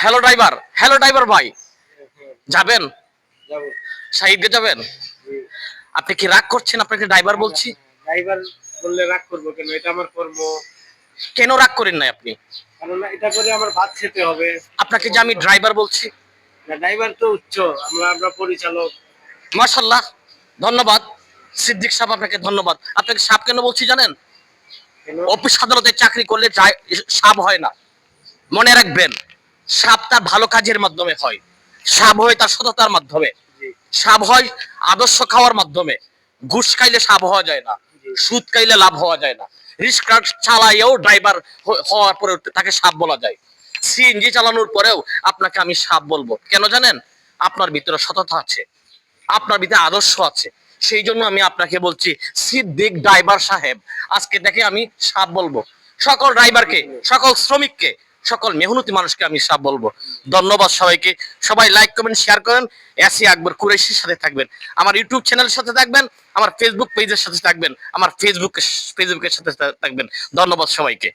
Hello driver hello driver ভাই। যাবেন? যাব। সাহিদকে যাবেন? আপনি কি রাগ করছেন? আপনাকে ড্রাইভার বলছি। ড্রাইভার বললে রাগ করব কেন? এটা আমার কর্ম। কেন রাগ করেন নাই আপনি? কারণ এটা করে আমার ভাত খেতে হবে। আপনাকে যে আমি ড্রাইভার বলছি। ড্রাইভার তো উচ্চ। আমরা আমরা পরিচালক। মাশাল্লাহ ধন্যবাদ। সিদ্দিক সাহেব আপনাকে ধন্যবাদ। আপনাকে সাপ কেন বলছি জানেন? অফিস আদালতে চাকরি করলে সাপ হয় না। মনে রাখবেন। সাপ তার ভালো কাজের মাধ্যমে হয়। সাপ হয় তার সততার মাধ্যমে। সাপ হয় আদর্শ খাওয়ার মাধ্যমে। ঘুষ খাইলে সাপ হওয়া যায় না। সুদ খাইলে লাভ হওয়া যায় না। রিক্সা চালাইয়েও ড্রাইভার হওয়ার পরে তাকে সাপ বলা যায়। সিএনজি চালানোর পরেও আপনাকে আমি সাপ বলব। কেন জানেন? আপনার ভিতরে সততা আছে। আপনার ভিতরে আদর্শ আছে। সেই জন্য আমি আপনাকে বলছি সিদ্দিক ড্রাইভার সাহেব আজকে দেখে আমি সাপ বলব। সকল ড্রাইভারকে সকল শ্রমিককে সকল মেহনতি মানুষকে আমি সাপ বলব। ধন্যবাদ সবাইকে। সবাই লাইক কমেন্ট শেয়ার করেন। এসি আকবর কুরেশির সাথে থাকবেন। আমার ইউটিউব চ্যানেলের সাথে থাকবেন। আমার ফেসবুক পেজের সাথে থাকবেন। আমার ফেসবুক ফেসবুকের সাথে থাকবেন। ধন্যবাদ সবাইকে।